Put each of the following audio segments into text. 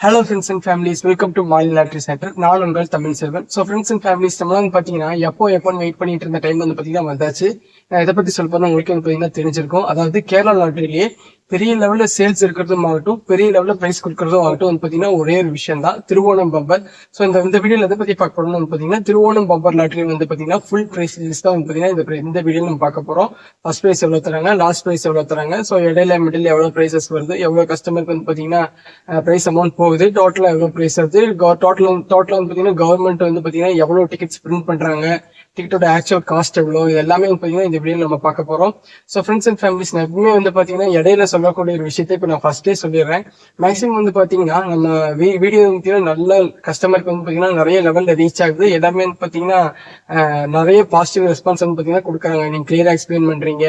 Hello friends and families welcome to Mali lottery centre நான் உங்கள் Tamil Selvan. So friends and families நம்மளாம் வந்து பார்த்தீங்கன்னா எப்போ எப்போன்னு வெயிட் பண்ணிட்டு இருந்த டைம் வந்து பார்த்தீங்கன்னா வந்தாச்சு. நான் இதை பற்றி சொல்ல உங்களுக்கு வந்து பார்த்தீங்கன்னா தெரிஞ்சிருக்கும். அதாவது கேரளா லாட்ரிலேயே பெரிய லெவலில் சேல்ஸ் இருக்கிறதும் ஆகட்டும் பெரிய லெவலில் ப்ரைஸ் கொடுக்கறதும் ஆகட்டும் வந்து பார்த்தீங்கன்னா ஒரே ஒரு விஷயம் தான் திருவோணம் பம்பர் ஸோ இந்த இந்த வீடியோவில் எதை பற்றி பார்க்க போறோம்னு பார்த்தீங்கன்னா திருவோணம் பம்பர் லாட்ரி வந்து பார்த்தீங்கன்னா ஃபுல் ப்ரைஸ் லிஸ்ட் தான் வந்து பார்த்தீங்கன்னா இந்த இந்த வீடியோ நம்ம பார்க்க போகிறோம் ஃபர்ஸ்ட் ப்ரைஸ் எவ்வளோ தராங்க லாஸ்ட் ப்ரைஸ் எவ்வளோ தராங்க? ஸோ இடையில மிடில் எவ்வளோ ப்ரைஸஸ் வருது எவ்வளோ கஸ்டமருக்கு வந்து பார்த்தீங்கன்னா ப்ரைஸ் அமௌண்ட் போகுது. டோட்டலாக எவ்வளோ ப்ரைஸ் வருது டோட்டல் டோட்டலாக வந்து பார்த்தீங்கன்னா கவர்மெண்ட் வந்து பார்த்தீங்கன்னா எவ்வளோ டிக்கெட்ஸ் பிரிண்ட் பண்ணுறாங்க டிக்கெட்டோட ஆக்சுவல் காஸ்ட் எவ்வளோ இது எல்லாமே பார்த்தீங்கன்னா இந்த வீடியோ நம்ம பார்க்க போகிறோம் ஸோ ஃப்ரெண்ட்ஸ் அண்ட் ஃபேமிலிஸ் நான் எப்பவுமே வந்து பார்த்தீங்கன்னா இடையில சொல்லக்கூடிய ஒரு விஷயத்தை இப்போ நான் ஃபர்ஸ்டே சொல்லிடுறேன். மேக்ஸிமம் வந்து பார்த்தீங்கன்னா நம்ம வீடியோ பார்த்தீங்கன்னா நல்ல கஸ்டமருக்கு வந்து பார்த்தீங்கன்னா நிறைய லெவலில் ரீச் ஆகுது. எல்லாமே வந்து பார்த்தீங்கன்னா நிறைய பாசிட்டிவ் ரெஸ்பான்ஸ் வந்து பார்த்தீங்கன்னா கொடுக்குறாங்க. நீங்கள் கிளியராக எக்ஸ்பிளைன் பண்ணுறீங்க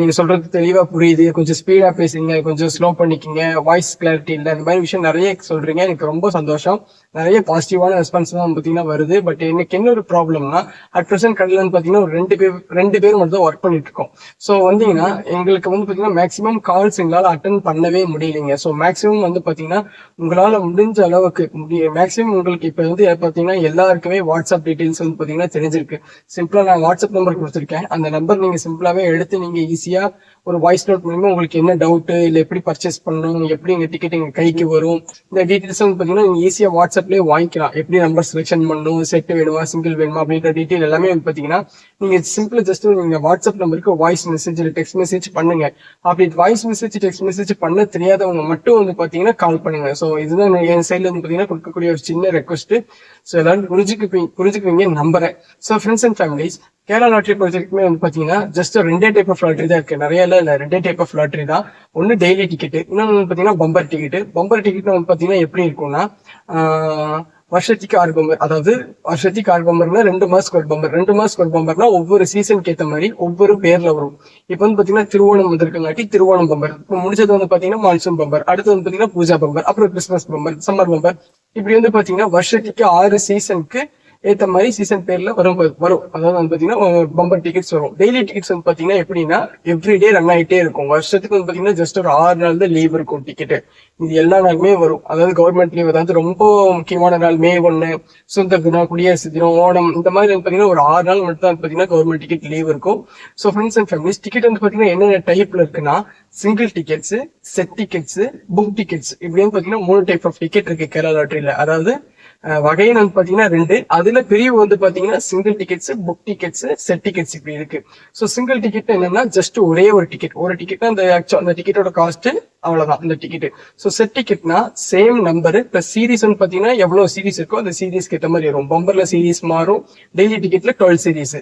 நீங்கள் சொல்கிறது தெளிவாக புரியுது. கொஞ்சம் ஸ்பீடாக பேசுறீங்க கொஞ்சம் ஸ்லோ பண்ணிக்கிங்க. வாய்ஸ் கிளாரிட்டி இல்லை. இந்த மாதிரி விஷயம் நிறைய சொல்கிறீங்க எனக்கு ரொம்ப சந்தோஷம். நிறைய பாசிட்டிவான ரெஸ்பான்ஸ் தான் பார்த்தீங்கன்னா வருது. பட் எனக்கு என்ன ஒரு ப்ராப்ளம்னா அட் ப்ரெசென்ட் கடையில் வந்து பார்த்தீங்கன்னா ஒரு ரெண்டு பேர் ரெண்டு பேர் மட்டும் தான் ஒர்க் பண்ணிட்டு இருக்கோம். ஸோ வந்தீங்கன்னா எங்களுக்கு வந்து பார்த்தீங்கன்னா மேக்ஸிமம் கால்ஸ் எங்களால் அட்டன் பண்ணவே முடியலைங்க. ஸோ மேக்ஸிமம் வந்து பார்த்தீங்கன்னா உங்களால் முடிஞ்ச அளவுக்கு மேக்ஸிமம் உங்களுக்கு இப்போ வந்து பார்த்தீங்கன்னா எல்லாருக்குமே வாட்ஸ்அப் டீட்டெயில்ஸ் வந்து பார்த்தீங்கன்னா தெரிஞ்சிருக்கு. சிம்பிளாக நான் வாட்ஸ்அப் நம்பர் கொடுத்துருக்கேன். அந்த நம்பர் நீங்கள் சிம்பிளாகவே எடுத்து நீங்கள் ஈஸியாக ஒரு வாய்ஸ் நோட் மூலிமா உங்களுக்கு என்ன டவுட்டு இல்லை எப்படி பர்ச்சேஸ் பண்ணணும் எப்படி எங்கள் டிக்கெட் எங்கள் கைக்கு வரும் இந்த டீட்டெயில்ஸ் வந்து பார்த்தீங்கன்னா நீங்கள் ஈஸியாக வாட்ஸ்அப் வாட்ஸ்அப்லேயே வாங்கிக்கலாம். எப்படி நம்பர் செலெக்ஷன் பண்ணணும் செட் வேணுமா சிங்கிள் வேணுமா அப்படின்ற டீட்டெயில் எல்லாமே வந்து பார்த்தீங்கன்னா நீங்கள் சிம்பிள் ஜஸ்ட் நீங்கள் வாட்ஸ்அப் நம்பருக்கு வாய்ஸ் மெசேஜ் இல்லை டெக்ஸ்ட் மெசேஜ் பண்ணுங்க. அப்படி வாய்ஸ் மெசேஜ் டெக்ஸ்ட் மெசேஜ் பண்ண தெரியாதவங்க மட்டும் வந்து பார்த்தீங்கன்னா கால் பண்ணுங்க. ஸோ இதுதான் நான் என் சைடில் வந்து பார்த்தீங்கன்னா கொடுக்கக்கூடிய ஒரு சின்ன ரெக்வஸ்ட் ஸோ எல்லாரும் புரிஞ்சுக்கு புரிஞ்சுக்குவீங்க நம்புறேன். So friends and families Kerala lottery பொறுத்த வந்து பார்த்தீங்கன்னா ஜஸ்ட் ரெண்டே டைப் ஆஃப் லாட்ரி தான் இருக்குது நிறைய இல்லை ரெண்டே டைப் ஆஃப் லாட்ரி தான். ஒன்று டெய்லி டிக்கெட் இன்னொன்று வந்து பார்த்தீங்கன்னா பம்பர் டிக்கெட் பம்பர் டிக்கெட் வந்து பார்த்தீங்கன்னா எப்படி இருக்கும்னா வருஷத்துக்கு ஆறு பம்பர் அதாவது வருஷத்துக்கு ஆறு பம்பர்னா ரெண்டு மாசத்துக்கு ஒரு பம்பர் ரெண்டு மாசத்துக்கு ஒரு பம்பர்னா ஒவ்வொரு சீசனுக்கு ஏற்ற மாதிரி ஒவ்வொரு பேர்ல வரும். இப்போ வந்து பாத்தீங்கன்னா திருவோணம் வந்திருக்கங்காட்டி திருவோணம் பம்பர் இப்போ முடிஞ்சது வந்து பாத்தீங்கன்னா மான்சூன் பம்பர் அடுத்து வந்து பாத்தீங்கன்னா பூஜா பம்பர் அப்புறம் கிறிஸ்மஸ் பம்பர் சம்மர் பம்பர் இப்படி வந்து பாத்தீங்கன்னா வருஷத்துக்கு ஆறு சீசனுக்கு ஏத்த மாதிரி சீசன் பேர்ல வரும் வரும். அதாவது வந்து பாத்தீங்கன்னா பம்பர் டிக்கெட்ஸ் வரும். டெய்லி டிக்கெட்ஸ் வந்து பாத்தீங்கன்னா எப்படின்னா எவ்ரிடே ரன் ஆகிட்டே இருக்கும். வருஷத்துக்கு வந்து பாத்தீங்கன்னா ஜஸ்ட் ஒரு ஆறு நாள் தான் லீவ் இருக்கும் டிக்கெட் இது எல்லா நாளுமே வரும். அதாவது கவர்மெண்ட் லீவ் அதாவது ரொம்ப முக்கியமான நாள் மே ஒன்று சுதந்திர தினம் குடியரசு தினம் ஓணம் இந்த மாதிரி வந்து பாத்தீங்கன்னா ஒரு ஆறு நாள் மட்டும் தான் பாத்தீங்கன்னா கவர்மெண்ட் டிக்கெட் லீவ் இருக்கும். So friends and families ticket வந்து பாத்தீங்கன்னா என்னென்ன டைப்ல இருக்குன்னா single tickets set tickets book tickets இப்படி வந்து பாத்தீங்கன்னா மூணு டைப் ஆஃப் டிக்கெட் இருக்கு கேரளா லாட்டரியில அதாவது வகையை வந்து பாத்தீங்கன்னா ரெண்டு. அதுல பிரிவு வந்து பாத்தீங்கன்னா single tickets book tickets set tickets இப்படி இருக்கு. ஸோ சிங்கிள் டிக்கெட் என்னன்னா ஜஸ்ட் ஒரே ஒரு டிக்கெட் ஒரு டிக்கெட் அந்த அந்த டிக்கெட்டோட காஸ்ட் அவ்வளவுதான் இந்த டிக்கெட் ஸோ செட் டிக்கெட்னா சேம் நம்பர் பிளஸ் சீரிஸ் வந்து பாத்தீங்கன்னா எவ்வளவு சீரிஸ் இருக்கோ அந்த சீரிஸ்க்கு ஏற்ற மாதிரி வரும். பம்பர்ல சீரிஸ் மாறும் டெய்லி டிக்கெட்ல டுவெல் சீரீஸ்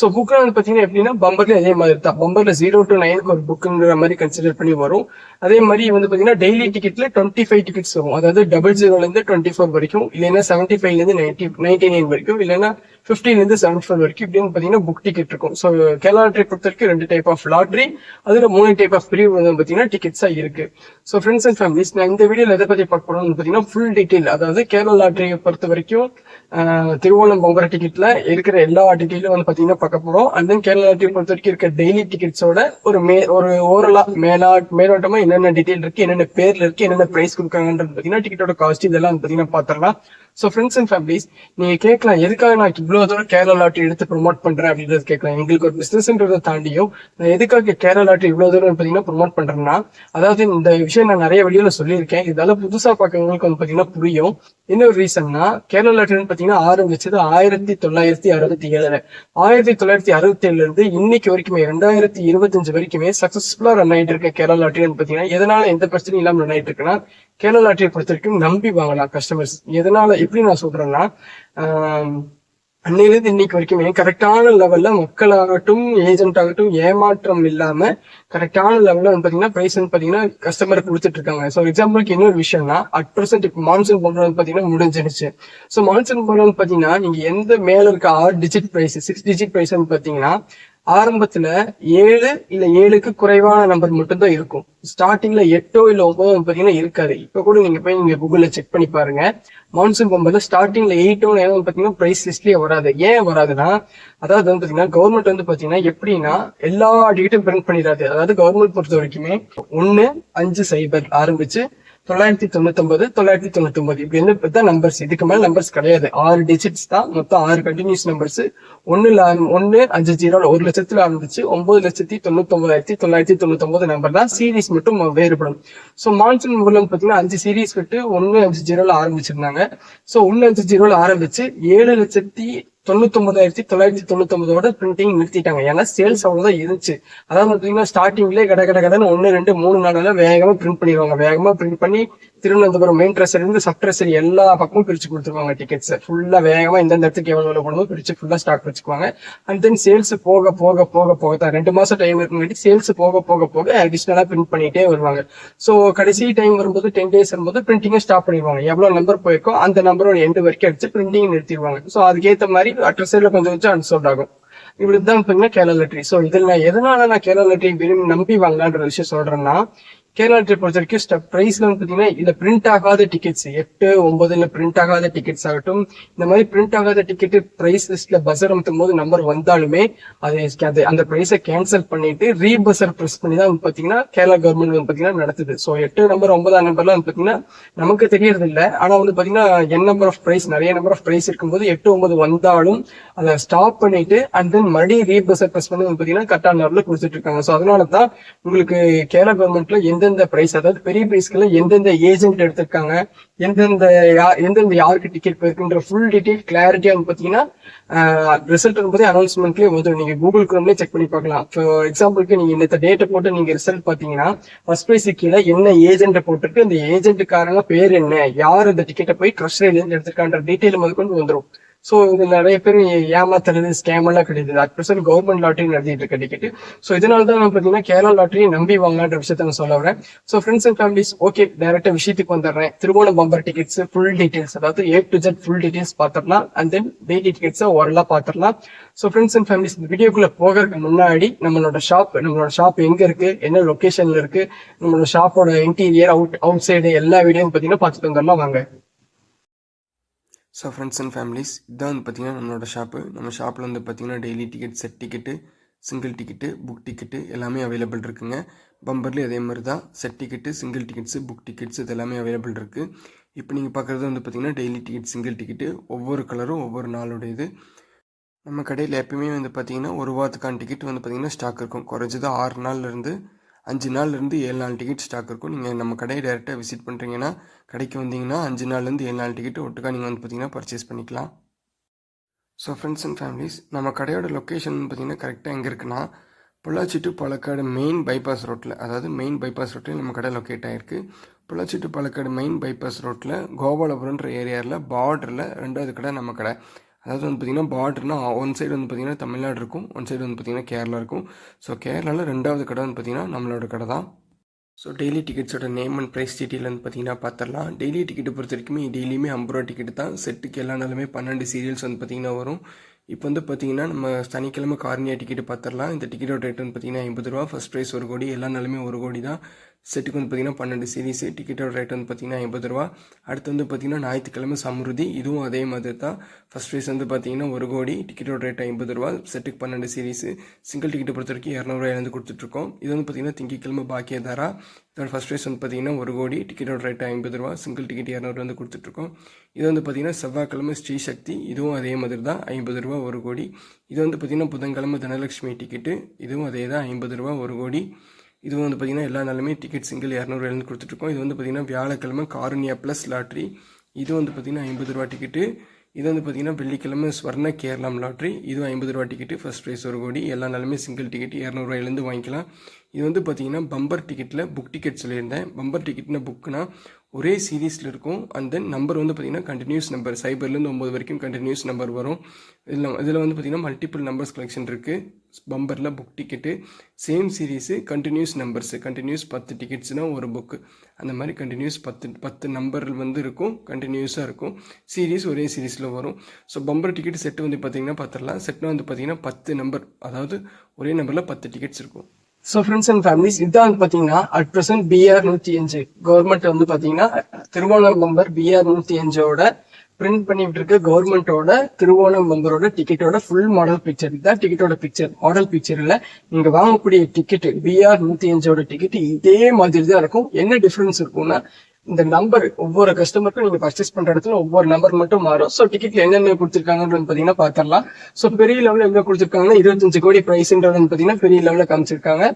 ஸோ புக்கில் வந்து பாத்தீங்கன்னா எப்படின்னா பம்பர்ல அதே மாதிரி தான். பம்பர்ல ஜீரோ டு நைனுக்கு ஒரு புக்குங்கிற மாதிரி கன்சிடர் பண்ணி வரும். அதே மாதிரி வந்து பாத்தீங்கன்னா டெய்லி டிக்கெட்ல டுவெண்ட்டி ஃபைவ் டிக்கெட்ஸ் வரும். அதாவது டபுள் ஜீரோல இருந்து டுவெண்ட்டி ஃபோர் வரைக்கும் இல்லைன்னா செவன்டி ஃபைவ்ல இருந்து நைன்டி நைன்டி நைன் வரைக்கும் இல்லைன்னா ஃபிஃப்டின்ல இருந்து செவன்டி ஃபைவ் வரைக்கும் இப்படின்னு பாத்தீங்கன்னா புக் டிக்கெட் இருக்கும். ஸோ கேரளா ட்ரிப் பொறுத்த வரைக்கும் ரெண்டு டைப் ஆஃப் லாட்ரி அதுல மூணு டைப் ஆஃப் பிரிவு வந்து பாத்தீங்கன்னா டிக்கெட்ஸா இருக்கு. ஸோ ஃப்ரெண்ட்ஸ் அண்ட் ஃபேமிலிஸ் நான் இந்த வீடியோல எதை பத்தி பார்க்க போகிறோம்னு பாத்தீங்கன்னா ஃபுல் டீடைல் அதாவது கேரளா லாட்ரியை பொறுத்த வரைக்கும் ஆஹ், திருவோணம் பொங்கர டிக்கெட்ல இருக்கிற எல்லா டீட்டெயிலும் வந்து பாத்தீங்கன்னா பார்க்க போறோம். அண்ட் தென் கேரளா லாட்ரியை பொறுத்த வரைக்கும் இருக்க டெய்லி டிக்கெட்ஸோட ஒரு மே ஒரு ஓரலா மேலா மேலோட்டமா என்னென்ன டீடைல் இருக்கு என்னென்ன பேர்ல இருக்கு என்னென்ன பிரைஸ் கொடுக்காங்கன்றது பாத்தீங்கன்னா டிக்கெட்டோட காஸ்ட் இதெல்லாம் பார்த்தீங்கன்னா பாத்தீங்கன்னா பாத்திரலாம் ஸோ ஃப்ரெண்ட்ஸ் அண்ட் ஃபேமிலிஸ் நீங்கள் கேட்கலாம் எதுக்காக நான் இவ்வளோ தூரம் கேரளா லாட்டரி எடுத்து ப்ரொமோட் பண்ணுறேன் அப்படின்றது கேட்கலாம். எங்களுக்கு ஒரு பிஸ்னஸ்ன்றதை தாண்டியும் நான் எதுக்காக கேரளா லாட்டரி இவ்வளோ தூரம் பார்த்தீங்கன்னா ப்ரொமோட் பண்ணுறேன்னா அதாவது இந்த விஷயம் நான் நிறைய வழியில் சொல்லியிருக்கேன். இதெல்லாம் புதுசாக பார்க்கறவங்களுக்கு வந்து பார்த்தீங்கன்னா புரியும். இன்னொரு ரீசன்னா கேரளா லாட்டரின்னு பார்த்தீங்கன்னா ஆரம்பிச்சது ஆயிரத்தி தொள்ளாயிரத்தி அறுபத்தி ஏழுல ஆயிரத்தி தொள்ளாயிரத்தி அறுபத்தி ஏழுலேருந்து இன்னைக்கு வரைக்குமே ரெண்டாயிரத்தி இருபத்தஞ்சு வரைக்குமே சக்ஸஸ்ஃபுல்லாக ரன் ஆகிட்டு இருக்க கேரளா லாட்டரின்னு பார்த்தீங்கன்னா எதனால எந்த பிரச்சனையும் இல்லாமல் ரன் ஆகிட்டு இருக்குன்னா கேரளா லாட்டரியை பொறுத்த வரைக்கும் நம்பி வாங்கலாம் கஸ்டமர்ஸ் எதனால எப்படி நான் சொல்றேன்னா அன்னையிலேருந்து இன்னைக்கு வரைக்குமே கரெக்டான லெவல்ல மக்களாகட்டும் ஏஜென்ட் ஆகட்டும் ஏமாற்றம் இல்லாம கரெக்டான லெவல்ல வந்து பாத்தீங்கன்னா பிரைஸ் வந்து பாத்தீங்கன்னா கஸ்டமருக்கு கொடுத்துட்டு இருக்காங்க. ஸோ எக்ஸாம்பிளுக்கு இன்னொரு விஷயம்னா அட் பிரசன்ட் இப்போ மான்சூன் பொங்கல் வந்து பாத்தீங்கன்னா முடிஞ்சிருச்சு. ஸோ மான்சூன் பொங்கல் வந்து பாத்தீங்கன்னா நீங்க எந்த மேல இருக்க ஆறு digit prize six digit prize வந்து பாத்தீங்கன்னா ஆரம்பத்துல ஏழு இல்ல ஏழுக்கு குறைவான நம்பர் மட்டும்தான் இருக்கும். ஸ்டார்டிங்ல எட்டோ இல்ல ஒன்பதோ பாத்தீங்கன்னா இருக்காது. இப்ப கூட நீங்க போய் நீங்க கூகுள்ல செக் பண்ணி பாருங்க. மான்சூன் பம்பர்ல ஸ்டார்டிங்ல எயிட்டோ வந்து பாத்தீங்கன்னா பிரைஸ் லிஸ்ட்லயே வராது. ஏன் வராதுன்னா அதாவது வந்து பாத்தீங்கன்னா கவர்மெண்ட் வந்து பாத்தீங்கன்னா எப்படின்னா எல்லா டிக்கெட்டும் பிரிண்ட் பண்ணிடாது. அதாவது கவர்மெண்ட் பொறுத்த வரைக்குமே ஒன்னு அஞ்சு சைபர் ஆரம்பிச்சு தொள்ளாயிரத்தி தொண்ணூத்தொன்பது தொள்ளாயிரத்தி தொண்ணூத்தொன்பது. இப்படி வந்து இப்பதான் நம்பர்ஸ் இதுக்கு மேல நம்பர்ஸ் கிடையாது. ஆறு டிஜிட்ஸ் தான். மொத்தம் ஆறு கண்டினியூஸ் நம்பர்ஸ் ஒண்ணுல ஒன்னு அஞ்சு ஜீரோ ஒரு லட்சத்துல ஆரம்பிச்சு ஒன்பது லட்சத்தி தொண்ணூத்தொன்பதாயிரத்தி தொள்ளாயிரத்தி தொண்ணூத்தொன்பது நம்பர் தான். சீரீஸ் மட்டும் வேறுபடும். ஸோ மான்சூன் மூலம் பார்த்தீங்கன்னா அஞ்சு சீரீஸ் விட்டு ஒன்னு அஞ்சு ஜீரோல ஆரம்பிச்சிருந்தாங்க. ஸோ ஒன்னு அஞ்சு ஜீரோல ஆரம்பிச்சு ஏழு லட்சத்தி தொண்ணூத்தொன்பதாயிரத்தி தொள்ளாயிரத்தி தொண்ணூத்தொன்பதோட பிரிண்டிங் நிறுத்திட்டாங்க. ஏன்னா சேல்ஸ் அவ்வளவுதான் இருந்துச்சு. அதாவது பாத்தீங்கன்னா ஸ்டார்டிங்லேயே கட கட கடன்னு ஒன்னு ரெண்டு மூணு நாள் வேகமா பிரிண்ட் பண்ணிடுவாங்க. வேகமா பிரிண்ட் பண்ணி திருவனந்தபுரம் மெயின் ட்ரெஸ்ஸர் இருந்து சப் ட்ரெஸ்ஸர் எல்லா பக்கமும் பிரிச்சு கொடுத்துருவாங்க டிக்கெட்ஸ் ஃபுல்லா வேகமா எந்தெந்த இடத்துக்கு எவ்வளவு எவ்வளவு போடணும் பிரிச்சு ஃபுல்லா ஸ்டாக் வச்சுக்குவாங்க. அண்ட் தென் சேல்ஸ் போக போக போக போக தான் ரெண்டு மாசம் டைம் இருக்குங்காட்டி சேல்ஸ் போக போக போக அடிஷ்னலா பிரிண்ட் பண்ணிட்டே வருவாங்க. ஸோ கடைசி டைம் வரும்போது டென் டேஸ் வரும்போது பிரிண்டிங்கை ஸ்டாப் பண்ணிடுவாங்க. எவ்வளவு நம்பர் போயிருக்கோ அந்த நம்பரோட எண்டு வரைக்கும் அடிச்சு பிரிண்டிங் நிறுத்திடுவாங்க. ஸோ அதுக்கேற்ற மாதிரி ட்ரெஸ்ஸர்ல கொஞ்சம் கொஞ்சம் அன்சோல்ட் ஆகும். இப்படிதான் பார்த்தீங்கன்னா கேரளா லெட்ரி ஸோ இதில் நான் எதனால நான் கேரளா லெட்ரி விரும்பி நம்பி வாங்கலான்ற விஷயம் சொல்றேன்னா கேரளா ட்ரிப் பொறுத்த வரைக்கும் ஸ்டெப் ப்ரைஸ்ல வந்து பார்த்தீங்கன்னா இந்த பிரிண்ட் ஆகாத டிக்கெட்ஸ் எட்டு ஒன்பதுல பிரிண்ட் ஆகாத டிக்கெட்ஸ் ஆகட்டும். இந்த மாதிரி பிரிண்ட் ஆகாத டிக்கெட் ப்ரைஸ் லிஸ்ட்ல பஸ்ஸர் அமுத்தும் போது நம்பர் வந்தாலுமே அது அந்த ப்ரைஸை கேன்சல் பண்ணிட்டு ரீபஸர் ப்ரெஸ் பண்ணி தான் வந்து பார்த்தீங்கன்னா கேரளா கவர்மெண்ட் வந்து பார்த்தீங்கன்னா நடத்துது. ஸோ எட்டு நம்பர் ஒன்பதாம் நம்பர்லாம் வந்து பார்த்தீங்கன்னா நமக்கு தெரியறது இல்லை ஆனால் வந்து பார்த்தீங்கன்னா என் நம்பர் ஆஃப் ப்ரைஸ் நிறைய நம்பர் ஆஃப் ப்ரைஸ் இருக்கும்போது எட்டு ஒன்பது வந்தாலும் அதை ஸ்டாப் பண்ணிட்டு அண்ட் தென் மறுபடியும் ரீபஸர் ப்ரெஸ் பண்ணி வந்து பார்த்தீங்கன்னா கரெக்டான நம்பர்ல கொடுத்துட்டு இருக்காங்க. ஸோ அதனால தான் உங்களுக்கு கேரளா கவர்மெண்ட்ல எந்தெந்த பிரைஸ் அதாவது பெரிய பிரைஸ்க்குள்ள எந்தெந்த ஏஜென்ட் எடுத்திருக்காங்க எந்தெந்த யா- எந்தெந்த யாருக்கு டிக்கெட் போயிருக்குன்ற ஃபுல் டீட்டெயில் கிளாரிட்டியா வந்து பாத்தீங்கன்னா ரிசல்ட் வந்து அனௌன்ஸ்மெண்ட்லேயே வந்துடும் நீங்க கூகுள் குரோம்லயே செக் பண்ணி பார்க்கலாம். ஃபார் எக்ஸாம்பிளுக்கு நீங்க இந்த டேட்டை போட்டு நீங்க ரிசல்ட் பாத்தீங்கன்னா ஃபர்ஸ்ட் பிரைஸ் கீழே என்ன ஏஜென்ட்டை போட்டுட்டு அந்த ஏஜென்ட்டுக்காரங்க பேர் என்ன யார் அந்த டிக்கெட்டை போய் ட்ரஸ்ட் ஏஜென்ட் எடுத்திருக்கான்ற டீட்டெயில் முதல் கொண்டு வந்துடும் ஸோ இது நிறைய பேர் ஏமாத்துறது ஸ்கேம் எல்லாம் கிடையாது அட் பிரசன்ட் கவர்மெண்ட் லாட்டரி நடத்திட்டு இருக்க டிக்கெட் ஸோ இதனால தான் நான் பார்த்தீங்கன்னா கேரளா லாட்டரி நம்பி வாங்கலான்ற விஷயத்த நான் சொல்ல வரேன். So friends and families okay directly விஷயத்துக்கு வந்துடுறேன். Thiruvonam bumper tickets full details அதாவது A to Z full details பார்த்துடலாம். அண்ட் தென் டெய்லி டிக்கெட்ஸை ஓரளவு பார்த்துடலாம். ஸோ ஃப்ரெண்ட்ஸ் அண்ட் ஃபேமிலிஸ் இந்த வீடியோக்குள்ள போகிறதுக்கு முன்னாடி நம்மளோட ஷாப் நம்மளோட ஷாப் எங்க இருக்கு? என்ன லொக்கேஷன்ல இருக்கு? நம்மளோட ஷாப்போட இன்டீரியர் அவுட் அவுட் சைடு எல்லா வீடியோவும் பார்த்தீங்கன்னா பார்த்துட்டு வந்துடலாம். வாங்க. ஸோ ஃப்ரெண்ட்ஸ் அண்ட் ஃபேமிலிஸ் இதான் வந்து பார்த்தீங்கன்னா நம்மளோட ஷாப்பு நம்ம ஷாப்பில் வந்து பார்த்தீங்கன்னா daily ticket set ticket single ticket book ticket எல்லாமே அவைலபிள் இருக்குங்க. பம்பர்லேயும் அதே மாதிரி தான் set ticket single tickets book tickets இது எல்லாமே அவைலபிள் இருக்குது இப்போ நீங்கள் பார்க்குறது வந்து பார்த்தீங்கன்னா டெய்லி டிக்கெட் சிங்கிள் டிக்கெட்டு ஒவ்வொரு கலரும் ஒவ்வொரு நாளுடையது நம்ம கடையில் எப்பயுமே வந்து பார்த்தீங்கன்னா ஒரு வாரத்துக்கான டிக்கெட் வந்து பார்த்திங்கன்னா ஸ்டாக் இருக்கும். குறைஞ்சது ஆறு நாள்லேருந்து அஞ்சு நாள்லேருந்து ஏழு நாள் டிக்கெட் ஸ்டாக் இருக்கும். நீங்கள் நம்ம கடையை டேரெக்டாக விசிட் பண்ணுறீங்கன்னா கடைக்கு வந்தீங்கன்னா அஞ்சு நாள்லேருந்து ஏழு நாள் டிக்கெட் ஒட்டுக்கா நீங்கள் வந்து பார்த்தீங்கன்னா பர்ச்சேஸ் பண்ணிக்கலாம். ஸோ ஃப்ரெண்ட்ஸ் அண்ட் ஃபேமிலிஸ் நம்ம கடையோட லொக்கேஷன் பார்த்தீங்கன்னா கரெக்டாக எங்கே இருக்குன்னா Pollachi to Palakkad main bypass ரோட்டில் அதாவது மெயின் பைபாஸ் ரோட்டில் நம்ம கடை லொக்கேட் ஆகிருக்கு Pollachi to Palakkad main bypass ரோட்டில் கோபாலபுரம்ன்ற ஏரியாவில் பார்டரில் ரெண்டாவது கடை நம்ம கடை. அதாவது வந்து பார்த்திங்கன்னா பார்டர்னா ஒன் சைடு வந்து பார்த்திங்கன்னா தமிழ்நாடு இருக்கும் ஒன் சைடு வந்து பார்த்திங்கன்னா கேரளா இருக்கும். ஸோ கேரளாவில் ரெண்டாவது கடை வந்து பார்த்திங்கன்னா நம்மளோட கடை தான். ஸோ டெய்லி டிக்கெட்ஸோட நேம் அண்ட் ப்ரைஸ் டீட்டெயில் வந்து பார்த்தீங்கன்னா பார்த்துடலாம் டெய்லி டிக்கெட்டை பொறுத்த வரைக்குமே டெய்லியுமே ஐம்பது ரூபா டிக்கெட் தான். செட்டுக்கு எல்லா நாளுமே பன்னெண்டு சீரியல்ஸ் வந்து பார்த்தீங்கன்னா வரும். இப்போ வந்து பார்த்தீங்கன்னா நம்ம சனிக்கிழமை கார்னியா டிக்கெட்டு பார்த்துடலாம் இந்த டிக்கெட்டோட ரேட் வந்து பார்த்தீங்கன்னா ஐம்பது ரூபா. ஃபஸ்ட் ப்ரைஸ் ஒரு கோடி. எல்லா நாளுமே ஒரு கோடி தான். செட்டுக்கு வந்து பார்த்தீங்கன்னா பன்னெண்டு சீரீஸு டிக்கெட்டோட ரேட் வந்து பார்த்தீங்கன்னா ஐம்பது ரூபா. அடுத்து வந்து பார்த்தீங்கன்னா ஞாயிற்றுக்கிழமை சமருதி. இதுவும் அதே மாதிரி தான். ஃபஸ்ட் ப்ரைஸ் வந்து பார்த்தீங்கன்னா ஒரு கோடி. டிக்கெட்டோட ரேட் ஐம்பது ரூபா. செட்டுக்கு பன்னெண்டு சீரீஸு சிங்கிள் டிக்கெட்டை பொறுத்த வரைக்கும் இரநூறுவாயிலேருந்து கொடுத்துட்ருக்கோம் இது வந்து பார்த்தீங்கன்னா திங்கக்கிழமை பாக்கியதாரா. இதோட ஃபஸ்ட் ப்ரைஸ் வந்து பார்த்தீங்கன்னா ஒரு கோடி. டிக்கெட்டோட ரேட் ஐம்பது ரூபா. சிங்கிள் டிக்கெட் இரநூறு வந்து கொடுத்துட்ருக்கோம் இது வந்து பார்த்தீங்கன்னா செவ்வாய்க்கிழமை ஸ்ரீ சக்தி. இதுவும் அதே மாதிரி தான். ஐம்பது ரூபா ஒரு கோடி. இது வந்து பார்த்தீங்கன்னா புதன்கிழமை தனலட்சுமி டிக்கெட்டு இதுவும் அதே தான். ஐம்பது ரூபா ஒரு கோடி. இது வந்து பார்த்தீங்கன்னா எல்லா நாளுமே டிக்கெட் சிங்கிள் இரநூறுவாயிலேருந்து கொடுத்துட்ருக்கோம் இது வந்து பார்த்தீங்கன்னா வியாழக்கிழமை காரணியா ப்ளஸ் லாட்ரி இது வந்து பார்த்தீங்கன்னா ஐம்பது ரூபா டிக்கெட்டு இது வந்து பார்த்தீங்கன்னா வெள்ளிக்கிழமை ஸ்வர்ண கேரளம் லாட்ரி இதுவும் ஐம்பது ரூபா டிக்கெட்டு ஃபஸ்ட் ப்ரைஸ் ஒரு கோடி. எல்லா நாளுமே சிங்கிள் டிக்கெட் இரநூறுவாயிலேருந்து வாங்கிக்கலாம். இது வந்து பார்த்தீங்கன்னா பம்பர் டிக்கெட்டில் புக் டிக்கெட் சொல்லியிருந்தேன். பம்பர் டிக்கெட்னா புக்குனா ஒரே சீரீஸில் இருக்கும். அண்ட் தென் நம்பர் வந்து பார்த்திங்கன்னா கண்டினியூஸ் நம்பர் சைபர்லேருந்து ஒம்பது வரைக்கும் கண்டினியூஸ் நம்பர் வரும். இதில் இதில் வந்து பார்த்தீங்கன்னா மல்டிபிள் நம்பர்ஸ் கலெக்ஷன் இருக்குது பம்பரில் book ticket same series continues numbers continues பத்து டிக்கெட்ஸ்னால் ஒரு புக்கு அந்த மாதிரி கண்டினியூஸ் பத்து பத்து நம்பர் வந்து இருக்கும். கண்டினியூஸாக இருக்கும். சீரீஸ் ஒரே சீரீஸில் வரும். ஸோ பம்பர் டிக்கெட் செட்டு வந்து பார்த்திங்கன்னா பார்த்துடலாம் செட்டு வந்து பார்த்திங்கன்னா பத்து நம்பர் அதாவது ஒரே நம்பரில் பத்து டிக்கெட்ஸ் இருக்கும். ஸோ ஃப்ரெண்ட்ஸ் அண்ட் ஃபேமிலிஸ் இதான் வந்து பார்த்தீங்கன்னா அட் ப்ரெசென்ட் பிஆர் நூற்றி அஞ்சு. கவர்மெண்ட் வந்து பார்த்தீங்கன்னா திருவோணம் நம்பர் பிஆர் நூற்றி அஞ்சோட பிரிண்ட் பண்ணிட்டு இருக்க கவர்மெண்டோட திருவோணம் மெம்பரோட டிக்கெட்டோட ஃபுல் மாடல் பிக்சர் இதுதான் டிக்கெட்டோட பிக்சர் மாடல் பிக்சர்ல நீங்க வாங்கக்கூடிய டிக்கெட் பிஆர் நூத்தி அஞ்சோட டிக்கெட் இதே மாதிரி தான் இருக்கும். என்ன டிஃபரன்ஸ் இருக்கும்னா இந்த நம்பர் ஒவ்வொரு கஸ்டமருக்கும் நீங்க பர்ச்சேஸ் பண்ற இடத்துல ஒவ்வொரு நம்பர் மட்டும் மாறும். ஸோ டிக்கெட்ல என்னென்ன கொடுத்துருக்காங்கன்னு பாத்தீங்கன்னா பாத்திரலாம் ஸோ பெரிய லெவலில் எவ்வளவு கொடுத்துருக்காங்கன்னா இருபத்தஞ்சு கோடி பிரைஸ்ன்றது பாத்தீங்கன்னா பெரிய லெவலில் காமிச்சிருக்காங்க.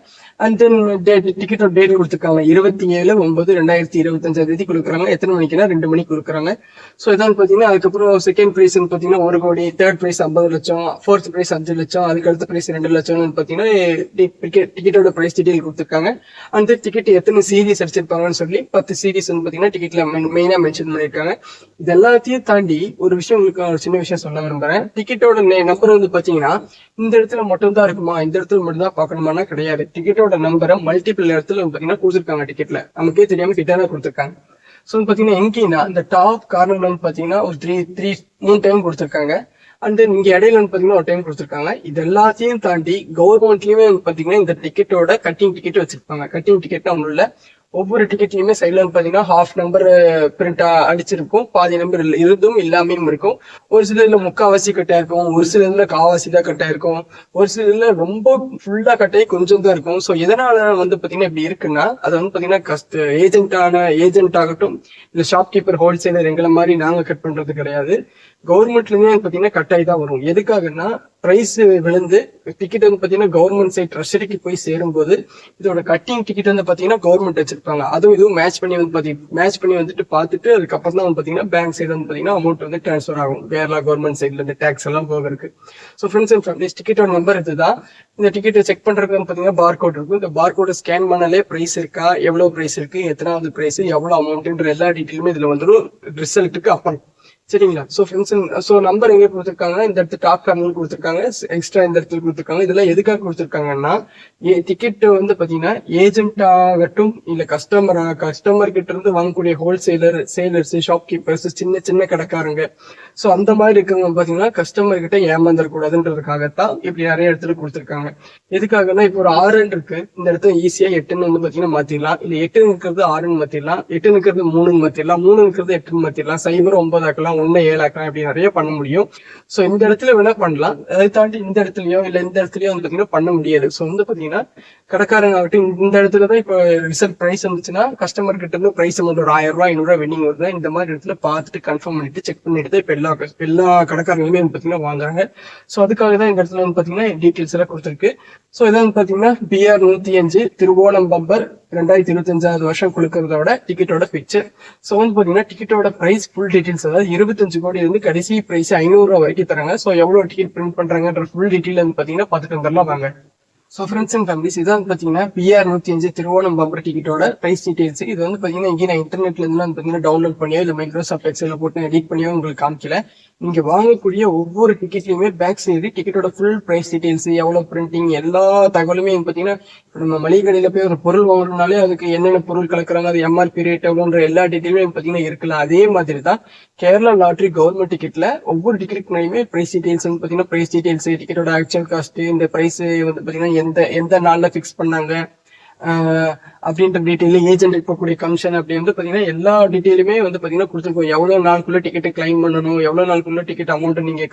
அண்ட் தென் டேட் டிக்கெட்டோட டேட் கொடுத்துருக்காங்க. இருபத்தி ஏழு ஒன்பது ரெண்டாயிரத்தி இருபத்தஞ்சாம் தேதி கொடுக்குறாங்க. எத்தனை மணிக்குன்னா ரெண்டு மணிக்கு கொடுக்குறாங்க. ஸோ இதான் பாத்தீங்கன்னா அதுக்கப்புறம் செகண்ட் ப்ரைஸ் பாத்தீங்கன்னா ஒரு கோடி தேர்ட் ப்ரைஸ் ஐம்பது லட்சம் ஃபோர்த் ப்ரைஸ் அஞ்சு லட்சம் அதுக்கு அடுத்த ப்ரைஸ் ரெண்டு லட்சம்னு பாத்தீங்கன்னா டிக்கெட்டோட ப்ரைஸ் டீடைல் கொடுத்துருக்காங்க. அந்த டிக்கெட் எத்தனை சீரீஸ் அடிச்சிருப்பாங்கன்னு சொல்லி பத்து சீரீஸ் ரீசன் பாத்தீங்கன்னா டிக்கெட்ல மெயினா மென்ஷன் பண்ணிருக்காங்க இது எல்லாத்தையும் தாண்டி ஒரு விஷயம் உங்களுக்கு ஒரு சின்ன விஷயம் சொல்ல விரும்புறேன். டிக்கெட்டோட நம்பர் வந்து பாத்தீங்கன்னா இந்த இடத்துல மட்டும் தான் இருக்குமா? இந்த இடத்துல மட்டும் தான் பார்க்கணுமானா கிடையாது டிக்கெட்டோட நம்பரை மல்டிபிள் இடத்துல வந்து பாத்தீங்கன்னா கொடுத்துருக்காங்க டிக்கெட்ல நமக்கே தெரியாம கிட்ட தான் கொடுத்துருக்காங்க. ஸோ வந்து பாத்தீங்கன்னா எங்கேன்னா இந்த டாப் கார்னர்ல வந்து பாத்தீங்கன்னா ஒரு த்ரீ த்ரீ மூணு டைம் கொடுத்துருக்காங்க. அண்ட் தென் இங்க இடையில வந்து பாத்தீங்கன்னா ஒரு டைம் கொடுத்துருக்காங்க. இது எல்லாத்தையும் தாண்டி கவர்மெண்ட்லயுமே வந்து பாத்தீங்கன்னா இந்த டிக்கெட்டோட கட்டிங் டிக்கெட் வச்சிருப்பாங்க. கட்டிங் டிக்கெட் ஒன்றும் இல்ல. ஒவ்வொரு டிக்கெட்லயுமே சைட்ல வந்து பாத்தீங்கன்னா ஹாஃப் நம்பர் பிரிண்டா அடிச்சிருக்கும். பாதி நம்பர் இருந்தும் இல்லாமையும் இருக்கும். ஒரு சில இதுல முக்காவாசி கட்டா இருக்கும். ஒரு சில இதுல காவாசி தான் கட்டா இருக்கும். ஒரு சில இதுல ரொம்ப ஃபுல்லா கட்டாயி கொஞ்சம் தான் இருக்கும். ஸோ எதனால வந்து பாத்தீங்கன்னா இப்படி இருக்குன்னா அது வந்து பாத்தீங்கன்னா கஸ்ட் ஏஜென்டான ஏஜென்ட் ஆகட்டும் ஷாப் ஷாப்கீப்பர் ஹோல்சேலர் எங்களை மாதிரி நாங்க கட் பண்றது கிடையாது. கவர்மெண்ட்ல இருந்து பாத்தீங்கன்னா கட்டாயி தான் வரும். எதுக்காகன்னா ப்ரைஸ் விழுந்து டிக்கெட் வந்து பார்த்தீங்கன்னா கவர்மெண்ட் சைட் ட்ரெஷரிக்கு போய் சேரும்போது இதோட கட்டிங் டிக்கெட் வந்து பார்த்தீங்கன்னா கவர்மெண்ட் வச்சிருப்பாங்க. அதுவும் இதுவும் மேட்ச் பண்ணி வந்து பார்த்தீங்கன்னா மேட்ச் பண்ணி வந்துட்டு பார்த்துட்டு அதுக்கப்புறம் தான் வந்து பார்த்தீங்கன்னா பேங்க் சைடு வந்து பார்த்தீங்கன்னா அமௌண்ட் வந்து ட்ரான்ஸ்ஃபர் ஆகும். கேரளா கவர்மெண்ட் சைட்ல இருந்து டேக்ஸ் எல்லாம் போக இருக்கு ஸோ ஃப்ரெண்ட்ஸ் அண்ட் ஃபேமிலிஸ் டிக்கெட்டோட நம்பர் இதுதான். இந்த டிக்கெட்டை செக் பண்றதுக்கு வந்து பார்த்தீங்கன்னா பார் கோட் இருக்கும். இந்த பார் கோடை ஸ்கேன் பண்ணாலே ப்ரைஸ் இருக்கா? எவ்வளோ ப்ரைஸ் இருக்கு? எத்தனாவது ப்ரைஸ் எவ்வளோ அமௌண்ட்டுன்ற எல்லா டீட்டெயிலுமே இதுல வந்துடும் ரிசல்ட்டுக்கு அப்புறம் சரிங்களா? ஸோ ஃபங்க்ஷன் ஸோ நம்பர் எங்க கொடுத்துருக்காங்கன்னா இந்த இடத்துல டாப் கார்னர் கொடுத்துருக்காங்க. எக்ஸ்ட்ரா இந்த இடத்துல கொடுத்துருக்காங்க. இதெல்லாம் எதுக்காக கொடுத்துருக்காங்கன்னா டிக்கெட் வந்து பாத்தீங்கன்னா ஏஜென்ட் ஆகட்டும் இல்ல கஸ்டமர் கஸ்டமர் கிட்ட இருந்து வாங்கக்கூடிய ஹோல்சேலர் சேலர்ஸ் ஷாப் கீப்பர்ஸ் சின்ன சின்ன கடைக்காரங்க. ஸோ அந்த மாதிரி இருக்கிறவங்க பாத்தீங்கன்னா கஸ்டமர் கிட்ட ஏமாந்துடக்கூடாதுன்றதுக்காகத்தான் இப்படி நிறைய இடத்துல கொடுத்துருக்காங்க. எதுக்காகன்னா இப்போ ஒரு ஆறுன்னு இருக்கு. இந்த இடத்துல ஈஸியா எட்டுன்னு வந்து பாத்தீங்கன்னா மாற்றிடலாம் இல்ல எட்டு இருக்கிறது ஆறுன்னு மாற்றிடலாம் எட்டு இருக்கிறது மூணுன்னு மாற்றிடலாம் மூணு இருக்கிறது எட்டுன்னு மாற்றிடலாம் சைபர் ஒன்பதாக்கலாம். ஆக்கலாம் ஒன்னு ஏழு ஆக்கலாம் இப்படி நிறைய பண்ண முடியும். ஸோ இந்த இடத்துல வேணா பண்ணலாம். அதை தாண்டி இந்த இடத்துலயோ இல்ல இந்த இடத்துலயோ வந்து பார்த்தீங்கன்னா பண்ண முடியாது. ஸோ வந்து பாத்தீங்கன்னா கடைக்காரங்க ஆகட்டும் இந்த இடத்துல தான் இப்போ ரிசல்ட் பிரைஸ் வந்துச்சுன்னா கஸ்டமர் கிட்ட இருந்து பிரைஸ் வந்து ஒரு ஆயிரம் ரூபாய் ஐநூறு ரூபாய் வெண்டிங் வருது இந்த மாதிரி இடத்துல பார்த்துட்டு கன்ஃபார்ம் பண்ணிட்டு செக் பண்ணிட்டு இப்ப எல்லா எல்லா கடைக்காரங்களுமே வந்து பாத்தீங்கன்னா வாங்குறாங்க. ஸோ அதுக்காக தான் இந்த இடத்துல வந்து பாத்தீங்கன்னா டீட்டெயில்ஸ் எல்லாம் கொடுத்துருக்கு. ஸோ இதான் பார்த்தீங்கன்னா பாத்தீங்கன்னா பிஆர் நூத்தி அஞ்சு திருவோணம் பம்பர் ரெண்டாயிரத்தி இருபத்தஞ்சாவது வருஷம் கொடுக்கறதோட டிக்கெட்டோட பிக்சர் ஸோ வந்து பார்த்தீங்கன்னா டிக்கெட்டோட பிரைஸ் ஃபுல் டீட்டெயில்ஸ் அதாவது இருபத்தஞ்சு கோடி இருந்து கடைசி பிரைஸ் ஐநூறுரூவா வரைக்கும் தராங்க. ஸோ எவ்வளோ டிக்கெட் பிரிண்ட் பண்றாங்கன்ற ஃபுல் டீட்டெயில் வந்து பார்த்தீங்கன்னா பார்த்துட்டு வந்துடலாம் வாங்க. ஸோ ஃப்ரெண்ட்ஸ் அண்ட் ஃபேமிலிஸ் இதான் பார்த்தீங்கன்னா பிஆர் நூற்றி அஞ்சு திருவோணம் பம்பர் டிக்கெட்டோட ப்ரைஸ் டீடைல்ஸ் இது வந்து பார்த்தீங்கன்னா இங்கே நான் இன்டர்நெட்ல இருந்து வந்து பார்த்தீங்கன்னா டவுன்லோட் பண்ணியோ இல்லை மைக்ரோசாஃப்ட் எக்ஸலில் போட்டு எடிட் பண்ணியோ உங்களுக்கு காமிக்கல. இங்க வாங்கக்கூடிய ஒவ்வொரு டிக்கெட்லயுமே பேக் சைடு டிக்கெட்டோட ஃபுல் பிரைஸ் டீடைல்ஸ் எவ்வளவு பிரிண்டிங் எல்லா தகவலுமே பாத்தீங்கன்னா நம்ம மளிகை கடையில போய் ஒரு பொருள் வாங்கணும்னாலே அதுக்கு என்னென்ன பொருள் கலக்குறாங்க அது எம்ஆர்பி ரேட் எவ்வளோன்ற எல்லா டீட்டெயிலுமே பாத்தீங்கன்னா இருக்கலாம். அதே மாதிரி தான் கேரளா லாட்ரி கவர்மெண்ட் டிக்கெட்ல ஒவ்வொரு டிக்கெட்டுக்குனாலுமே பிரைஸ் டீடைல்ஸ் வந்து பாத்தீங்கன்னா பிரைஸ் டீடைல்ஸ் டிக்கெட்டோட ஆக்சுவல் காஸ்ட் இந்த பிரைஸ் வந்து பாத்தீங்கன்னா எந்த எந்த நாள்ல ஃபிக்ஸ் பண்ணாங்க அப்படின்ற டீட்டெயில் ஏஜென்ட் இருக்கக்கூடிய கமிஷன் அப்படி வந்து பார்த்தீங்கன்னா எல்லா டீட்டெயிலுமே வந்து பாத்தீங்கன்னா கொடுத்துருக்கோம். எவ்வளோ நாளுக்குள்ள டிக்கெட் கிளைம் பண்ணணும் எவ்வளோ நாளுக்குள்ள டிக்கெட் அமௌண்ட் நீங்க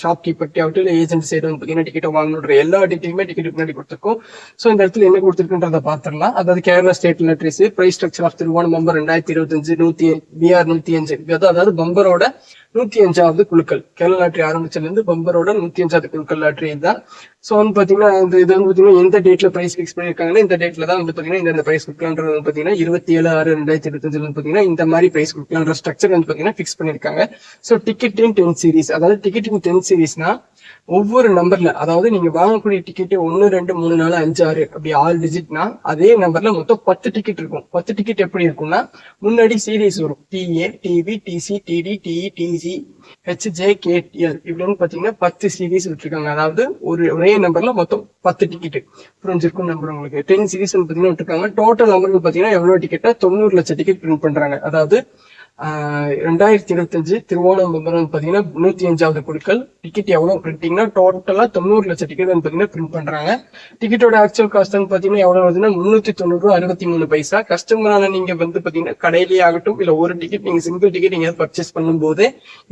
ஷாப் கீப்பர்ட்டி ஆகட்டும் இல்லை ஏஜென்ட் சைடு வந்து பார்த்தீங்கன்னா டிக்கெட் வாங்கணுன்ற எல்லா டீட்டெயிலுமே டிக்கெட் முன்னாடி கொடுத்துருக்கோம். ஸோ இந்த இடத்துல என்ன கொடுத்துருக்குன்றத பார்த்துடலாம். அதாவது Kerala state lotteries prize structure of Thiruvonam bumper ரெண்டாயிரத்தி இருபத்தஞ்சு நூத்தி பிஆர் நூத்தி அஞ்சு. அதாவது பம்பரோட நூத்தி அஞ்சாவது குழுக்கள். கேரளா லாட்ரி ஆரம்பிச்சதுல இருந்து பம்பரோட நூத்தி அஞ்சாவது குழுக்கள் லாட்ரி தான். ஸோ வந்து பாத்தீங்கன்னா இந்த இது வந்து பாத்தீங்கன்னா எந்த டேட்ல பிரைஸ் ஃபிக்ஸ் பண்ணிருக்காங்கன்னா இந்த டேட்ல தான் வந்து பாத்தீங்கன்னா இந்த பிரைஸ் கொடுக்கலான்றது வந்து பாத்தீங்கன்னா இருபத்தி ஏழு ஆறு ரெண்டாயிரத்தி இருபத்தஞ்சுல வந்து பாத்தீங்கன்னா இந்த மாதிரி பிரைஸ் கொடுக்கலான்ற ஸ்ட்ரக்சர் வந்து பாத்தீங்கன்னா ஃபிக்ஸ் பண்ணிருக்காங்க so ticket in ten series அதாவது டிக்கெட் இன் டென் சீரிஸ்னா ஒவ்வொரு நம்பர்ல அதாவது நீங்க வாங்கக்கூடிய டிக்கெட் ஒன்னு ரெண்டு மூணு நாலு அஞ்சு ஆறு அப்படி ஆறு டிஜிட்னா அதே நம்பர்ல மொத்தம் பத்து டிக்கெட் இருக்கும். பத்து டிக்கெட் எப்படி இருக்கும்னா முன்னாடி சீரீஸ் வரும். TA TV TC TD TE TC HJ KTL இப்படின்னு பாத்தீங்கன்னா பத்து சீரீஸ் விட்டுருக்காங்க அதாவது ஒரு ஒரே நம்பர்ல மொத்தம் பத்து டிக்கெட் புரிஞ்சிருக்கும் நம்பர் உங்களுக்கு? டென் சீரீஸ் பாத்தீங்கன்னா விட்டுருக்காங்க. டோட்டல் நம்பர் பாத்தீங்கன்னா எவ்வளவு டிக்கெட்டா தொண்ணூறு லட்சம் டிக்கெட் பிரிண்ட் பண்றாங்க. அதாவது ரெண்டாயிரத்தி இருபத்தஞ்சு திருவோணம் வந்து பாத்தீங்கன்னா நூத்தி அஞ்சாவது குழுக்கள் டிக்கெட் எவ்வளவு பிரிண்டிங்னா டோட்டலா தொண்ணூறு லட்சம் டிக்கெட் வந்து பாத்தீங்கன்னா பிரிண்ட் பண்றாங்க. டிக்கெட்டோட ஆக்சுவல் காஸ்ட் வந்து பாத்தீங்கன்னா எவ்வளவு வருதுன்னா முன்னூத்தி தொண்ணூறு ரூபா அறுபத்தி மூணு பைசா. கஸ்டமரான நீங்க வந்து பாத்தீங்கன்னா கடையிலேயே ஆகட்டும் இல்ல ஒரு டிக்கெட் நீங்க சிங்கிள் டிக்கெட் நீங்க பர்ச்சேஸ் பண்ணும்போது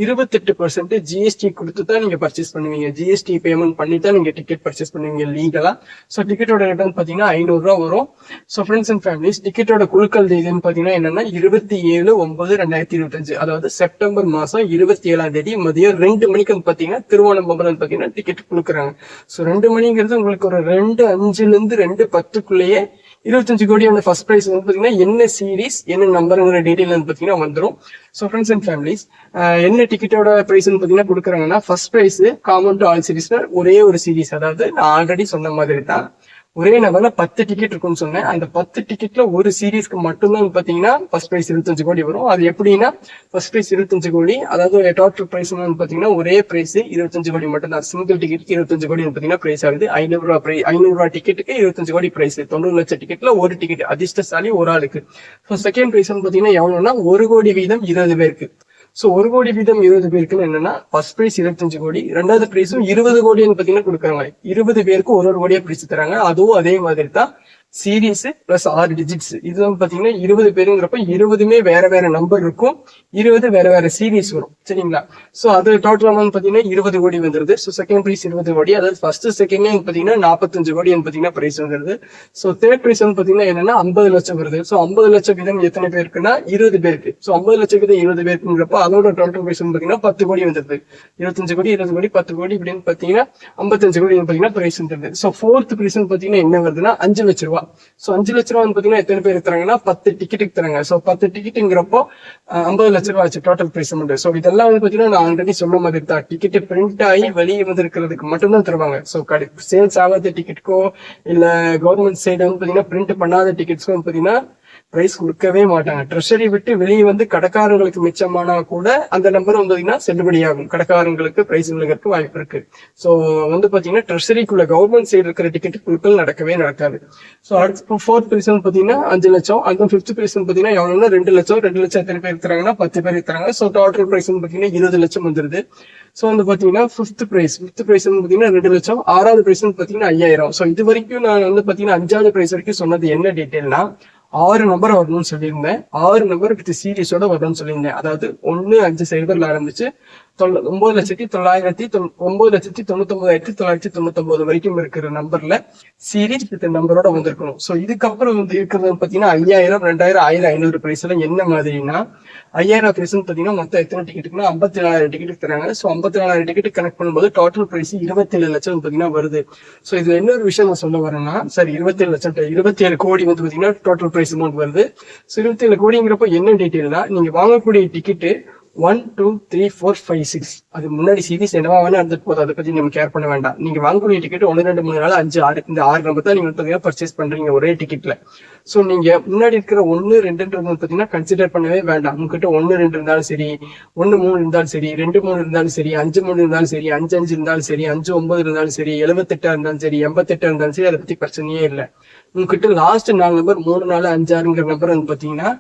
இருபத்தெட்டு பர்சன்ட் ஜிஎஸ்டி கொடுத்து தான் நீங்க பர்ச்சேஸ் பண்ணுவீங்க. ஜிஎஸ்டி பேமெண்ட் பண்ணி தான் நீங்க டிக்கெட் பர்ச்சேஸ் பண்ணுவீங்க லீகலா ஸோ டிக்கெட்டோட ரேட் வந்து பாத்தீங்கன்னா ஐநூறு ரூபா வரும். ஸோ ஃப்ரெண்ட்ஸ் அண்ட் ஃபேமிலிஸ் டிக்கெட்டோட குழுக்கள் இதுன்னு பாத்தீங்கன்னா என்னன்னா இருபத்தி ஏழு ஒன்பது ரெண்டாயிரத்தி இருபத்தஞ்சு அதாவது செப்டம்பர் மாசம் இருபத்தி ஏழாம் தேதி மதியம் ரெண்டு மணிக்கு பாத்தீங்கன்னா திருவோணம்பலம் பாத்தீங்கன்னா டிக்கெட் கொடுக்குறாங்க. ஸோ ரெண்டு மணிங்கிறது உங்களுக்கு ஒரு ரெண்டு அஞ்சுல இருந்து ரெண்டு பத்துக்குள்ளேயே இருபத்தஞ்சு கோடி அந்த ஃபர்ஸ்ட் ப்ரைஸ் வந்து பாத்தீங்கன்னா என்ன சீரிஸ் என்ன நம்பருங்கிற டீடைல் வந்து பாத்தீங்கன்னா வந்துரும். ஸோ ஃப்ரெண்ட்ஸ் அண்ட் ஃபேமிலிஸ் என்ன டிக்கெட்டோட ப்ரைஸ் பாத்தீங்கன்னா கொடுக்குறாங்கன்னா first prize common to all சீரிஸ்ல ஒரே ஒரு சீரிஸ் அதாவது நான் ஆல்ரெடி சொன்ன மாதிரி தான் ஒரே நபர்ல பத்து டிக்கெட் இருக்கும்னு சொன்னேன். அந்த பத்து டிக்கெட்ல ஒரு சீரீஸ்க்கு மட்டும்தான் பாத்தீங்கன்னா ஃபர்ஸ்ட் பிரைஸ் இருபத்தஞ்சு கோடி வரும். அது எப்படின்னா ஃபர்ஸ்ட் பிரைஸ் இருபத்தஞ்சு கோடி அதாவது டோட்டல் பிரைஸ் பாத்தீங்கன்னா ஒரே பிரைஸ் இருபத்தஞ்சு கோடி மட்டும் தான் சிங்கிள் டிக்கெட்டுக்கு இருபத்தஞ்சு கோடி பாத்தீங்கன்னா பிரைஸ் ஆகுது. ஐநூறு ரூபா பிரைஸ் ஐநூறு ரூபா டிக்கெட்டுக்கு இருபத்தஞ்சு கோடி பிரைஸ் தொண்ணூறு லட்சம் டிக்கெட்ல ஒரு டிக்கெட் அதிர்ஷ்டசாலி ஒரு ஆளுக்கு. ஸோ செகண்ட் பிரைஸ் பாத்தீங்கன்னா எவ்வளவுன்னா ஒரு கோடி வீதம் இருபது பேருக்கு. ஸோ ஒரு கோடி வீதம் இருபது பேருக்குன்னு என்னன்னா ஃபர்ஸ்ட் பிரைஸ் இருபத்தஞ்சு கோடி ரெண்டாவது பிரைஸும் இருபது கோடின்னு பார்த்தீங்கன்னா கொடுக்குறாங்க. இருபது பேருக்கு ஒரு ஒரு கோடியா பிரிச்சு தராங்க. அதுவும் அதே மாதிரி தான் சீரீஸ் பிளஸ் ஆறு டிஜிட்ஸ் இது வந்து பாத்தீங்கன்னா இருபது பேருங்கிறப்ப இருபதுமே வேற வேற நம்பர் இருக்கும். இருபது வேற வேற சீரீஸ் வரும். சரிங்களா? சோ அது டோட்டல் அமௌண்ட் பாத்தீங்கன்னா இருபது கோடி வந்துருது. ஸோ செகண்ட் பிரைஸ் இருபது கோடி. அதாவது ஃபர்ஸ்ட் செகண்ட் பாத்தீங்கன்னா நாற்பத்தஞ்சு கோடி பாத்தீங்கன்னா பிரைஸ் வந்துருது. ஸோ தேர்ட் பிரைஸ் வந்து பாத்தீங்கன்னா என்னன்னா ஐம்பது லட்சம் வருது. ஸோ ஐம்பது லட்சம் வீதம் எத்தனை பேருக்குன்னா இருபது பேருக்கு. ஸோ ஐம்பது லட்சம் வீதம் இருபது பேருக்குங்கிறப்ப அதோட டோட்டல் பிரைஸ் வந்து பாத்தீங்கன்னா பத்து கோடி வந்துருது. இருபத்தஞ்சு கோடி இருபது கோடி பத்து கோடி இப்படின்னு பாத்தீங்கன்னா ஐம்பத்தஞ்சு கோடி பாத்தீங்கன்னா பிரைஸ் வந்துருது. ஸோ ஃபோர்த் பிரைஸ் பாத்தீங்கன்னா என்ன வருதுன்னா அஞ்சு லட்ச ரூபா. ஸோ அஞ்சு லட்ச ரூபா வந்து பாத்தீங்கன்னா எத்தனை பேர் தராங்கன்னா பத்து டிக்கெட்டுக்கு தராங்க. ஸோ பத்து டிக்கெட்டுங்கிறப்போ ஐம்பது லட்ச ரூபா ஆச்சு டோட்டல் பிரைஸ் அமௌண்ட் ஸோ இதெல்லாம் வந்து பாத்தீங்கன்னா நான் ஆல்ரெடி சொன்ன மாதிரி தான். டிக்கெட் பிரிண்ட் ஆகி வெளியே வந்து இருக்கிறதுக்கு மட்டும்தான் தருவாங்க. ஸோ கடை சேல்ஸ் ஆகாத டிக்கெட்டுக்கோ இல்ல கவர்மெண்ட் சைடு வந்து பாத்தீங்கன்னா பிரிண்ட் பண்ணாத டிக்கெட்ஸ்க்கும் வந்து பாத்தீங்கன்னா பிரைஸ் கொடுக்கவே மாட்டாங்க. ட்ரெஷரி விட்டு வெளியே வந்து கடைக்காரங்களுக்கு மிச்சமானா கூட அந்த நம்பர் வந்து செல்லுபடியாகும் கடைக்காரங்களுக்கு பிரைஸ் விழுகிறதுக்கு வாய்ப்பு இருக்கு. ஸோ வந்து பாத்தீங்கன்னா ட்ரெஷரிக்குள்ள கவர்மெண்ட் சைடு இருக்கிற டிக்கெட் குழுக்கள் நடக்கவே நடக்காது. ஸோ அடுத்து ஃபோர்த் பிரைஸ் வந்து பாத்தீங்கன்னா அஞ்சு லட்சம். அதுவும் ஃபிஃப்த் பிரைஸ் வந்து பாத்தீங்கன்னா எவ்வளவுனா ரெண்டு லட்சம் ரெண்டு லட்சம் எத்தனை பேர் இருக்கிறாங்கன்னா பத்து பேர் இருக்கிறாங்க. ஸோ டோட்டல் பிரைஸ் வந்து பாத்தீங்கன்னா இருபது லட்சம் வந்துருது. ஸோ வந்து பாத்தீங்கன்னா ஃபிஃப்த் பிரைஸ் ஃபிஃப்த் பிரைஸ் வந்து பாத்தீங்கன்னா ரெண்டு லட்சம். ஆறாவது பிரைஸ் வந்து பாத்தீங்கன்னா ஐயாயிரம். ஸோ இது வரைக்கும் நான் வந்து பாத்தீங்கன்னா அஞ்சாவது பிரைஸ் வரைக்கும் சொன்னது என்ன டீட்டெயில்னா ஆறு நம்பர் வரணும்னு சொல்லியிருந்தேன். ஆறு நம்பர் வித் சீரியஸோட வரணும்னு சொல்லியிருந்தேன். அதாவது ஒன்று அஞ்சு சைபர்ல ஆரம்பிச்சு தொள்ள ஒன்பது லட்சத்தி தொள்ளாயிரத்தி தொ ஒன்பது லட்சத்தி தொண்ணூத்தொன்பதாயிரத்தி தொள்ளாயிரத்தி தொண்ணூத்தொன்பது வரைக்கும் இருக்கிற நம்பர்ல சீரீஸ் வித் நம்பரோட வந்திருக்கணும். ஸோ இதுக்கப்புறம் வந்து இருக்கிறது பார்த்தீங்கன்னா ஐயாயிரம் ரெண்டாயிரம் ஆயிரம் ஐநூறு பிரைஸ் எல்லாம் என்ன மாதிரினா ஐயாயிரம் பிரைஸ் பார்த்தீங்கன்னா மொத்தம் எத்தனை டிக்கெட்டுக்குன்னா ஐம்பத்தி நாலாயிரம் டிக்கெட் தராங்க. ஸோ ஐம்பத்தி நாலாயிரம் டிக்கெட் கனெக்ட் பண்ணும்போது டோட்டல் பிரைஸ் இருபத்தி ஏழு லட்சம் பார்த்தீங்கன்னா வருது. ஸோ இதுல இன்னொரு விஷயம் நான் சொல்ல வரேன்னா சரி இருபத்தி ஏழு லட்சம் இருபத்தி ஏழு கோடி வந்து பார்த்தீங்கன்னா டோட்டல் பிரைஸ் அமௌண்ட் வருது. ஸோ இருபத்தி ஏழு கோடிங்கிறப்ப என்ன டீட்டெயில்னா நீங்க வாங்கக்கூடிய ticket one two three four five six அது முன்னாடி சீரிஸ் என்னவா வேணா இருந்துட்டு போதும் அதை பத்தி நம்ம கேர் பண்ண வேண்டாம். நீங்க வாங்கக்கூடிய டிக்கெட் ஒன்று ரெண்டு மூணு நாள் அஞ்சு ஆறு இந்த ஆறு நம்பர் தான் நீங்க வந்து பர்ச்சேஸ் பண்றீங்க ஒரே டிக்கெட்ல ஸோ நீங்க முன்னாடி இருக்கிற ஒன்னு ரெண்டுன்றது பார்த்தீங்கன்னா பாத்தீங்கன்னா கன்சிடர் பண்ணவே வேண்டாம். உங்ககிட்ட ஒன்னு ரெண்டு இருந்தாலும் சரி ஒன்னு மூணு இருந்தாலும் சரி ரெண்டு மூணு இருந்தாலும் சரி அஞ்சு மூணு இருந்தாலும் சரி அஞ்சு அஞ்சு இருந்தாலும் சரி அஞ்சு ஒன்பது இருந்தாலும் சரி எழுபத்தெட்டா இருந்தாலும் சரி எண்பத்தெட்டா இருந்தாலும் சரி அதை பத்தி பிரச்சனையே இல்லை. உங்ககிட்ட லாஸ்ட் நாலு நம்பர் மூணு நாலு அஞ்சாறுங்கிற நம்பர் வந்து பாத்தீங்கன்னா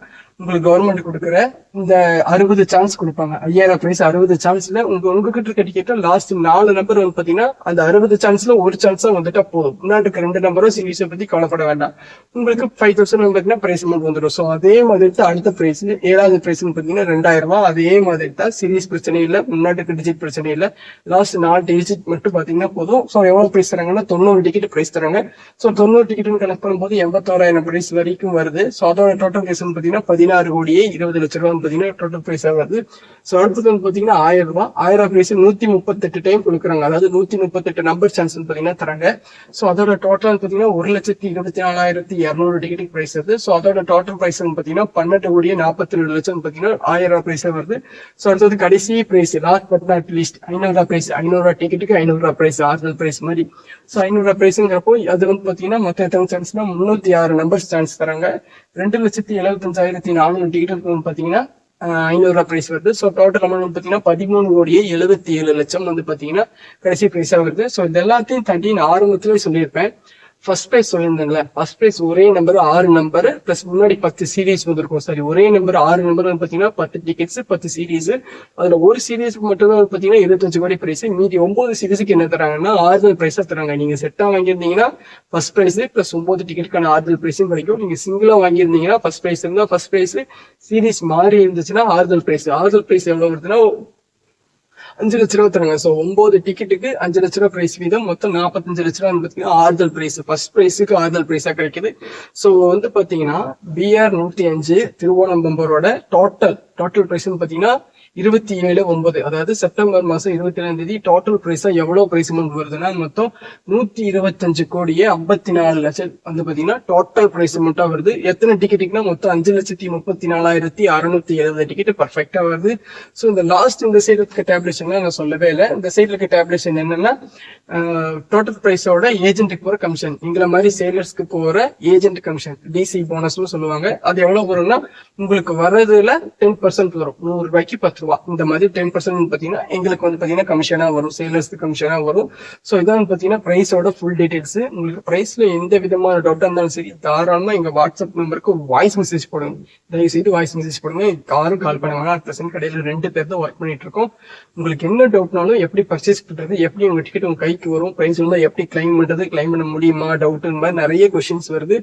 உங்களுக்கு கவர்மெண்ட் கொடுக்குற இந்த அறுபது சான்ஸ் கொடுப்பாங்க. ஐயாயிரம் பிரைஸ் அறுபது சான்ஸ்ல உங்க உங்ககிட்ட இருக்க டிக்கெட்ல லாஸ்ட் நாலு நம்பர் வந்து பாத்தீங்கன்னா அந்த அறுபது சான்ஸ்ல ஒரு சான்ஸா வந்துட்டா போதும். முன்னாடி ரெண்டு நம்பரும் சீரீஸை பத்தி கவலைப்பட வேண்டாம். உங்களுக்கு ஃபைவ் தௌசண்ட் பாத்தீங்கன்னா பிரைஸ் அமௌண்ட் வந்துடும் ஸோ அதே மாதிரி தான் அடுத்த பிரைஸ் ஏழாவது பிரைஸ் பாத்தீங்கன்னா ரெண்டாயிரம் ரூபாய். அதே மாதிரி தான் சீரீஸ் பிரச்சனை இல்லை முன்னாடி டிஜிட் பிரச்சனை இல்லை. லாஸ்ட் நாலு டிஜிட் மட்டும் பாத்தீங்கன்னா போதும். ஸோ எவ்வளவு பிரைஸ் தராங்கன்னா தொண்ணூறு டிக்கெட் பிரைஸ் தராங்க. ஸோ தொண்ணூறு டிக்கெட்னு கணக்கு பண்ணும்போது எண்பத்தோராயிரம் பிரைஸ் வரைக்கும் வருது. ஸோ அதோட டோட்டல் பிரைஸ் பாத்தீங்கன்னா பதினாறு கோடியே இருபது லட்ச ரூபா பாத்தீங்கன்னா டோட்டல் பிரைஸ் வருது. ஸோ அடுத்தது வந்து பாத்தீங்கன்னா ஆயிரம் ரூபாய். ஆயிரம் பிரைஸ் நூத்தி முப்பத்தெட்டு டைம் கொடுக்குறாங்க. அதாவது நூத்தி முப்பத்தெட்டு நம்பர் சான்ஸ் பாத்தீங்கன்னா தராங்க. ஸோ அதோட டோட்டல் பாத்தீங்கன்னா ஒரு லட்சத்தி இருபத்தி நாலாயிரத்தி இரநூறு டிக்கெட் பிரைஸ் வருது. ஸோ அதோட டோட்டல் பிரைஸ் பாத்தீங்கன்னா பன்னெண்டு கோடியே நாற்பத்தி ரெண்டு லட்சம் பாத்தீங்கன்னா ஆயிரம் ரூபாய் பிரைஸ் வருது. ஸோ அடுத்தது கடைசி prize last but not least ஐநூறு ப்ரைஸ் பிரைஸ் ஐநூறு டிக்கெட்டுக்கு ஐநூறுரூவா பிரைஸ் ஆறுதல் பிரைஸ் மாதிரி. ஸோ ஐநூறுரூவா பிரைஸ்ங்கிறப்போ அது வந்து பாத்தீங்கன்னா மொத்தம் எத்தனை சான்ஸ்னா முன்னூத்தி ஆறு நம்பர் சான்ஸ் தராங்க. ரெண்டு லட்சத்தி எழுபத்தஞ்சாயிரத்தி நானூறு டிக்கெட் வந்து பாத்தீங்கன்னா ஐநூறு ரூபா பிரைஸ் வருது. ஸோ டோட்டல் அமௌண்ட் வந்து பாத்தீங்கன்னா பதிமூணு கோடியே எழுபத்தி ஏழு லட்சம் வந்து பாத்தீங்கன்னா கடைசி ப்ரைஸாக வருது. ஸோ இது எல்லாத்தையும் தாண்டி நான் ஆரம்பத்திலே சொல்லியிருப்பேன். ஃபர்ஸ்ட் ப்ரைஸ் சொல்லியிருந்தேன்ல. ஃபர்ஸ்ட் ப்ரைஸ் ஒரே நம்பர் ஆறு நம்பர் ப்ளஸ் முன்னாடி பத்து சீரீஸ் வந்திருக்கும். சாரி ஒரே நம்பர் ஆறு நம்பர் பார்த்தீங்கன்னா பத்து டிக்கெட்ஸ் பத்து சீரீஸ் அதில் ஒரு சீரீஸ்க்கு மட்டும் தான் பார்த்தீங்கன்னா இருபத்தஞ்சு கோடி ப்ரைஸ் மீதி ஒன்பது சீரீஸுக்கு என்ன தராங்கன்னா ஆறுதல் ப்ரைஸாக தராங்க. நீங்கள் செட்டாக வாங்கியிருந்தீங்கன்னா ஃபர்ஸ்ட் ப்ரைஸ் ப்ளஸ் ஒன்பது டிக்கெட்டுக்கான ஆறுதல் ப்ரைஸும் கிடைக்கும். நீங்கள் சிங்கிளாக வாங்கியிருந்தீங்கன்னா ஃபர்ஸ்ட் ப்ரைஸ் இருந்தால் ஃபர்ஸ்ட் ப்ரைஸ் சீரீஸ் மாறி இருந்துச்சுன்னா ஆறுதல் ப்ரைஸ் ஆறுதல் ப்ரைஸ் எவ்வளோ வருதுன்னா அஞ்சு லட்ச ரூபா தராங்க ஸோ ஒன்பது டிக்கெட்டுக்கு அஞ்சு லட்ச ரூபா பிரைஸ் வீதம் மொத்தம் நாற்பத்தஞ்சு லட்ச ரூபா பார்த்தீங்கன்னா ஆறுதல் பிரைஸ் ஃபர்ஸ்ட் பிரைஸுக்கு ஆறுதல் பிரைஸாக கிடைக்குது. ஸோ வந்து பார்த்தீங்கன்னா பிஆர் நூற்றி அஞ்சு திருவோணம்பம்பரோட டோட்டல் டோட்டல் பிரைஸ்னு பார்த்தீங்கன்னா இருபத்தி ஏழு ஒன்பது அதாவது செப்டம்பர் மாசம் இருபத்தி ஏழாம் தேதி டோட்டல் பிரைஸா எவ்வளவு பிரைஸ் அமௌண்ட் வருதுன்னா மொத்தம் நூத்தி இருபத்தஞ்சு கோடியே ஐம்பத்தி நாலு லட்சம். வந்து பாத்தீங்கன்னா டோட்டல் பிரைஸ் அமௌண்டா வருது. எத்தனை டிக்கெட்டுக்குன்னா மொத்தம் அஞ்சு லட்சத்தி முப்பத்தி நாலாயிரத்தி அறுநூத்தி எழுபது டிக்கெட் பர்ஃபெக்டா வருது. ஸோ இந்த லாஸ்ட் இந்த சைடு இருக்க டேப்லேஷன் நான் சொல்லவே இல்லை. இந்த சைடுல இருக்க டேப்லேஷன் என்னன்னா டோட்டல் பிரைஸோட ஏஜென்ட்டுக்கு போற கமிஷன் எங்களை மாதிரி சேலர்ஸ்க்கு போற ஏஜென்ட் கமிஷன் டிசி போனஸ்னு சொல்லுவாங்க. அது எவ்வளவு வரும்னா உங்களுக்கு வர்றதுல டென் பர்சன்ட் வரும். நூறு ரூபாய்க்கு பத்து ரூபா. இந்த மாதிரி டென் பர்சன்ட் பாத்தீங்கன்னா எங்களுக்கு வந்து பாத்தீங்கன்னா கமிஷனா வரும். சேலர்ஸ்க்கு கமிஷனா வரும். ஸோ இதான் பாத்தீங்கன்னா பிரைஸோட ஃபுல் டீடைல்ஸ் உங்களுக்கு பிரைஸ்ல எந்த விதமான டவுட்டாக இருந்தாலும் சரி தாராளமா எங்க வாட்ஸ்அப் நம்பருக்கு வாய்ஸ் மெசேஜ் போடுங்க. தயவு செய்து வாய்ஸ் மெசேஜ் போடுங்க. யாரும் கால் பண்ணுவாங்க அட் பிரசன்ட் கடையில ரெண்டு பேர் தான் ஒர்க் பண்ணிட்டு இருக்கோம். உங்களுக்கு என்ன டவுட்னாலும் எப்படி பர்ச்சேஸ் பண்றது எப்படி உங்க டிக்கெட் உங்க கைக்கு வரும் பிரைஸ் இருந்தால் எப்படி கிளைம் பண்றது கிளைம் பண்ண முடியுமா டவுட் இந்த மாதிரி நிறைய கொஸ்டின்ஸ் வருது.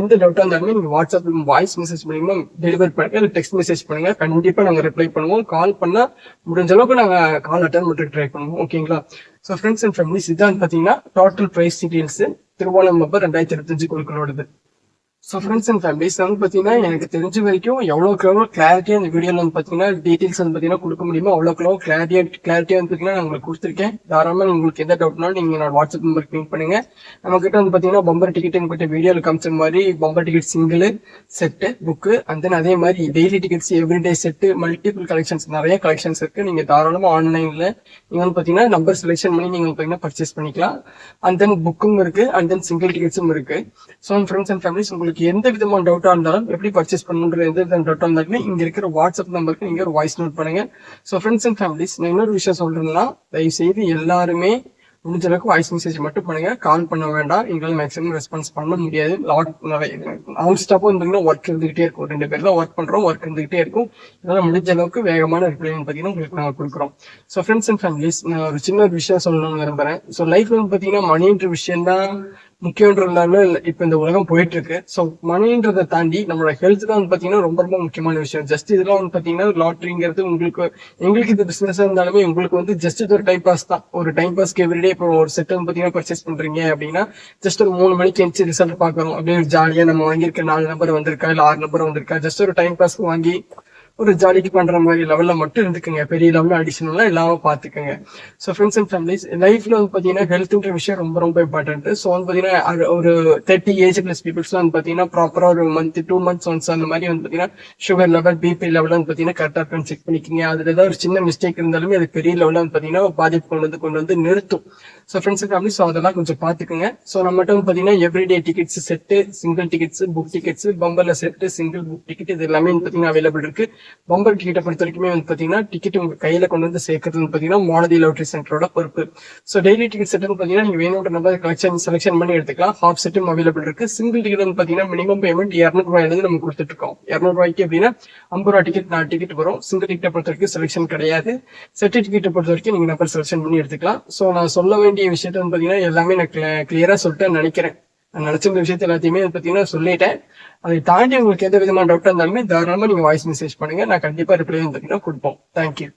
எந்த டவுட்டா இருந்தாலுமே நீங்க வாட்ஸ்அப் வாய்ஸ் மெசேஜ் மூலியமா டெலிவர் பண்ணுங்க இல்லை டெக்ஸ்ட் மெசேஜ் பண்ணுங்க கண்டிப்பா நாங்க ரிப்ளை பண்ணுவோம். கால் பண்ணா முடிஞ்ச அளவுக்கு நாங்க கால் அட்டன் மட்டும் ட்ரை பண்ணுவோம். ஓகேங்களா ஸோ ஃப்ரெண்ட்ஸ் அண்ட் ஃபேமிலிஸ் இதான் பாத்தீங்கன்னா total prize details Thiruvonam number ரெண்டாயிரத்தி இருபத்தஞ்சு குழுக்களோடது. ஸோ ஃப்ரெண்ட்ஸ் அண்ட் ஃபேமிலிஸ் வந்து பார்த்தீங்கன்னா எனக்கு தெரிஞ்ச வரைக்கும் எவ்வளோக்கு எவ்வளோ கிளாரிட்டியாக இந்த வீடியோவில் வந்து பார்த்தீங்கன்னா டீட்டெயில்ஸ் வந்து பார்த்தீங்கன்னா கொடுக்க முடியுமோ அவ்வளோக்கு எவ்வளோ கிளாரிட்டியாக கிளாரிட்டியாக வந்து பார்த்தீங்கன்னா நான் உங்களுக்கு கொடுத்துருக்கேன். தாராளமாக உங்களுக்கு எந்த டவுட்னாலும் நீங்கள் நான் வாட்ஸ்அப் நம்பருக்கு லிங்க் பண்ணுங்கள் நம்மக்கிட்ட வந்து பார்த்தீங்கன்னா பம்பர் டிக்கெட் எங்கள்கிட்ட வீடியோவில் காமிச்ச மாதிரி bumper ticket single set book and then அதே மாதிரி daily tickets everyday set multiple collections நிறைய கலெக்ஷன்ஸ் இருக்குது நீங்கள் தாராளமாக ஆன்லைனில் நீங்கள் வந்து பார்த்தீங்கன்னா நம்பர் செலெக்ஷன் பண்ணி நீங்கள் பார்த்தீங்கன்னா பர்ச்சேஸ் பண்ணிக்கலாம். அண்ட் தென் புக்கும் இருக்குது அண்ட் தென் சிங்கிள் டிக்கெட்ஸும் இருக்குது ஸோ ஃப்ரெண்ட்ஸ் அண்ட் ஃபேமிலிஸ் உங்களுக்கு எந்த விதமான டவுட்டாக இருந்தாலும் எப்படி பர்ச்சேஸ் பண்ணணுன்ற எந்த விதமான டவுட்டாக இருந்தாலுமே இங்கே இருக்கிற வாட்ஸ்அப் நம்பருக்கு நீங்கள் ஒரு வாய்ஸ் நோட் பண்ணுங்க. ஸோ ஃப்ரெண்ட்ஸ் அண்ட் ஃபேமிலிஸ் நான் இன்னொரு விஷயம் சொல்கிறேன்னா தயவுசெய்து எல்லாருமே முடிஞ்ச அளவுக்கு வாய்ஸ் மெசேஜ் மட்டும் பண்ணுங்க. கால் பண்ண வேண்டாம். எங்களால் மேக்ஸிமம் ரெஸ்பான்ஸ் பண்ண முடியாது. லாட் நிறைய நான் ஸ்டாப்பும் இருந்தீங்கன்னா ஒர்க் இருந்துகிட்டே இருக்கும். ரெண்டு பேர் தான் ஒர்க் பண்ணுறோம் ஒர்க் இருந்துகிட்டே இருக்கும். இதெல்லாம் முடிஞ்ச அளவுக்கு வேகமான ரிப்ளை பார்த்தீங்கன்னா உங்களுக்கு நாங்கள் கொடுக்குறோம். ஸோ ஃப்ரெண்ட்ஸ் அண்ட் ஃபேமிலிஸ் நான் ஒரு சின்ன ஒரு விஷயம் சொல்லணும்னு விரும்புறேன். ஸோ லைஃப்ல வந்து பார்த்தீங்கன்னா மணின்ற விஷயம் தான் முக்கியன்றதுனால இப்ப இந்த உலகம் போயிட்டு இருக்கு ஸோ மணின்றதை தாண்டி நம்மளோட ஹெல்த் தான் வந்து பாத்தீங்கன்னா ரொம்ப ரொம்ப முக்கியமான விஷயம். ஜஸ்ட் இதெல்லாம் வந்து பாத்தீங்கன்னா லாட்ரிங்கிறது உங்களுக்கு எங்களுக்கு இது பிசினஸ் இருந்தாலுமே உங்களுக்கு வந்து ஜஸ்ட் இது ஒரு டைம் பாஸ் தான். ஒரு டைம் பாஸ்க்கு எவ்ரிடே இப்போ ஒரு செட் வந்து பாத்தீங்கன்னா பர்ச்சேஸ் பண்றீங்க அப்படின்னா ஜஸ்ட் ஒரு மூணு மணிக்கு எந்திச்சு ரிசல்ட் பாக்குறோம் அப்படியே ஜாலியா நம்ம வாங்கியிருக்க நாலு நம்பர் வந்திருக்கா இல்ல ஆறு நம்பர் வந்திருக்கா ஜஸ்ட் ஒரு டைம் பாஸ்க்கு வாங்கி ஒரு ஜாலிக்கு பண்ற மாதிரி லெவல்ல மட்டும் இருந்துக்குங்க. பெரிய லெவல்ல அடிஷனலா இல்லாம பாத்துக்கோங்க. ஸோ ஃப்ரெண்ட்ஸ் அண்ட் ஃபேமிலிஸ் லைஃப்ல வந்து பாத்தீங்கன்னா ஹெல்த்ன்ற விஷயம் ரொம்ப ரொம்ப இம்பார்ட்டன்ட் ஸோ வந்து பாத்தீங்கன்னா ஒரு தேர்ட்டி ஏஜ் பிளஸ் பீப்புள்ஸ் வந்து பாத்தீங்கன்னா ப்ராப்பரா ஒரு மந்த் டூ மந்த்ஸ் ஒன்ஸ் அந்த மாதிரி வந்து பாத்தீங்கன்னா சுகர் லெவல் பிபி லெவல் வந்து பாத்தீங்கன்னா கரெக்டா இருக்கான்னு செக் பண்ணிக்கிங்க. அதுல ஏதாவது ஒரு சின்ன மிஸ்டேக் இருந்தாலுமே அது பெரிய லெவல்ல வந்து பாத்தீங்கன்னா பாதிப்பு கொண்டு வந்து கொண்டு வந்து நிறுத்தும். So friends and family so அதெல்லாம் கொஞ்சம் பாத்துக்கோங்க. ஸோ நம்மகிட்ட வந்து பாத்தீங்கன்னா everyday tickets set single tickets book tickets பம்பர்ல set single book ticket இது எல்லாமே வந்து பாத்தீங்கன்னா அவைலபிள் இருக்கு. பம்பர் டிக்கெட்டை பொறுத்த வரைக்குமே வந்து பார்த்தீங்கன்னா டிக்கெட் உங்கள் கையில் கொண்டு வந்து சேர்க்கறது வந்து பார்த்தீங்கன்னா மாலதி லாட்ரி சென்டரோட பொறுப்பு. ஸோ டெய்லி டிக்கெட் செட்டுன்னு பார்த்தீங்கன்னா நீங்கள் வேணுன்ற நம்பர் கலெக்ஷன் செலெக்ஷன் பண்ணி எடுத்துக்கலாம். ஹாஃப் செட்டும் அவைலபிள் இருக்கு. சிங்கிள் டிக்கெட் வந்து பார்த்தீங்கன்னா மினிமம் பேமெண்ட் இரநூறுவாயிலிருந்து நம்ம கொடுத்துட்டு இருக்கோம். அப்படின்னா ஐம்பது ரூபா டிக்கெட் நாலு டிக்கெட் வரும். சிங்கிள் டிக்கெட்டை பொறுத்த வரைக்கும் செலெக்ஷன் கிடையாது. செட்டு டிக்கெட்டை பொறுத்த வரைக்கும் நீங்கள் நம்பர் செலக்ஷன் பண்ணி எடுத்துக்கலாம். ஸோ நான் சொல்ல வேண்டிய விஷயத்த வந்து பார்த்தீங்கன்னா எல்லாமே நான் கிளியராக சொல்லிட்டு நினைக்கிறேன். நான் நினைச்சிருந்த விஷயத்த எல்லாத்தையுமே பார்த்தீங்கன்னா பாத்தீங்கன்னா சொல்லிட்டேன். அதை தாண்டி உங்களுக்கு எந்த விதமான டவுட் இருந்தாலுமே தாராளமா நீங்க வாய்ஸ் மெசேஜ் பண்ணுங்க. நான் கண்டிப்பா ரிப்ளை வந்து கொடுப்போம். தேங்க்யூ